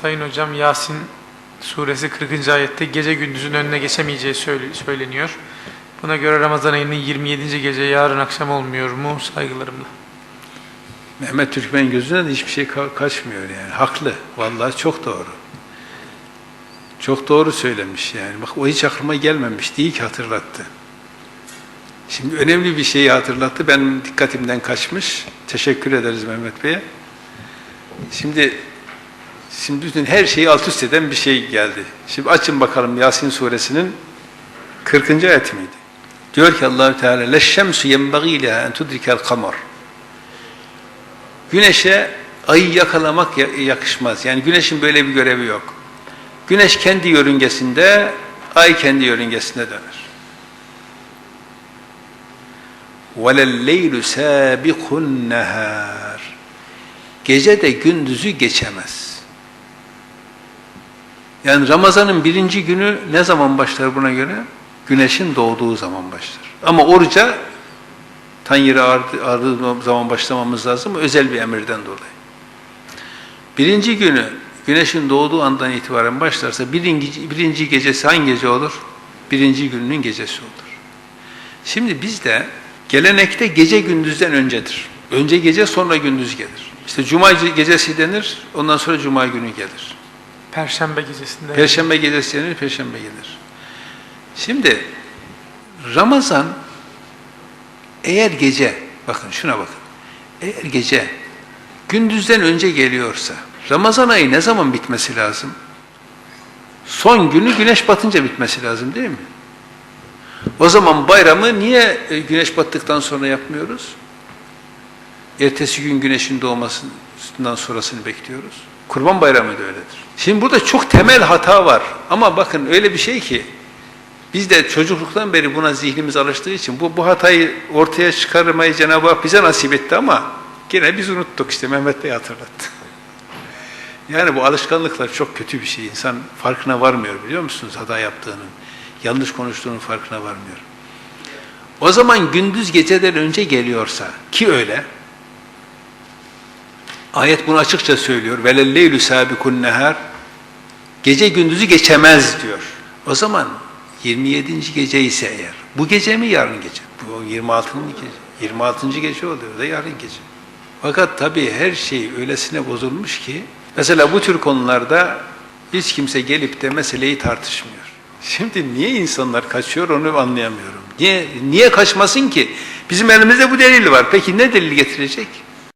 Sayın Hocam Yasin suresi 40. ayette gece gündüzün önüne geçemeyeceği söyle- söyleniyor. Buna göre Ramazan ayının 27. gece yarın akşam olmuyor mu? Saygılarımla. Mehmet Türkmen gözüne de hiçbir şey ka- kaçmıyor yani. Haklı. Vallahi çok doğru. Çok doğru söylemiş yani. Bak o hiç aklıma gelmemiş. Değil ki hatırlattı. Şimdi önemli bir şeyi hatırlattı. Benim dikkatimden kaçmış. Teşekkür ederiz Mehmet Bey'e. Şimdi şimdi bütün her şeyi alt üst eden bir şey geldi. Şimdi açın bakalım Yasin suresinin 40. ayet miydi? Diyor ki Allahü Teala leşşemsu yenbagî leha en tudrikel kamar. Güneşe ayı yakalamak ya- yakışmaz. Yani güneşin böyle bir görevi yok. Güneş kendi yörüngesinde, ay kendi yörüngesinde döner. وَلَلَّيْلُ سَابِقُ النَّهَارِ Gece de gündüzü geçemez. Yani Ramazan'ın birinci günü ne zaman başlar buna göre? Güneşin doğduğu zaman başlar. Ama oruca tan yeri ağrı- zaman başlamamız lazım özel bir emirden dolayı. Birinci günü güneşin doğduğu andan itibaren başlarsa birinci, birinci gecesi hangi gece olur? Birinci gününün gecesi olur. Şimdi bizde gelenekte gece gündüzden öncedir. Önce gece sonra gündüz gelir. İşte cuma gecesi denir ondan sonra cuma günü gelir. Perşembe gecesinde. Perşembe gecesi perşembe gelir. Şimdi Ramazan eğer gece, bakın şuna bakın. Eğer gece gündüzden önce geliyorsa Ramazan ayı ne zaman bitmesi lazım? Son günü güneş batınca bitmesi lazım değil mi? O zaman bayramı niye e, güneş battıktan sonra yapmıyoruz? Ertesi gün güneşin doğmasından sonrasını bekliyoruz. Kurban bayramı da öyledir. Şimdi burada çok temel hata var. Ama bakın öyle bir şey ki biz de çocukluktan beri buna zihnimiz alıştığı için bu, bu hatayı ortaya çıkarmayı Cenab-ı Hak bize nasip etti ama gene biz unuttuk işte Mehmet Bey hatırlattı. Yani bu alışkanlıklar çok kötü bir şey. İnsan farkına varmıyor biliyor musunuz hata yaptığının, yanlış konuştuğunun farkına varmıyor. O zaman gündüz geceden önce geliyorsa ki öyle ayet bunu açıkça söylüyor. Velelleylü sabikun nehar gece gündüzü geçemez diyor. O zaman 27. gece ise eğer bu gece mi yarın gece? Bu 26. gece. 26. gece oluyor da yarın gece. Fakat tabii her şey öylesine bozulmuş ki mesela bu tür konularda hiç kimse gelip de meseleyi tartışmıyor. Şimdi niye insanlar kaçıyor onu anlayamıyorum. Niye niye kaçmasın ki? Bizim elimizde bu delil var. Peki ne delil getirecek?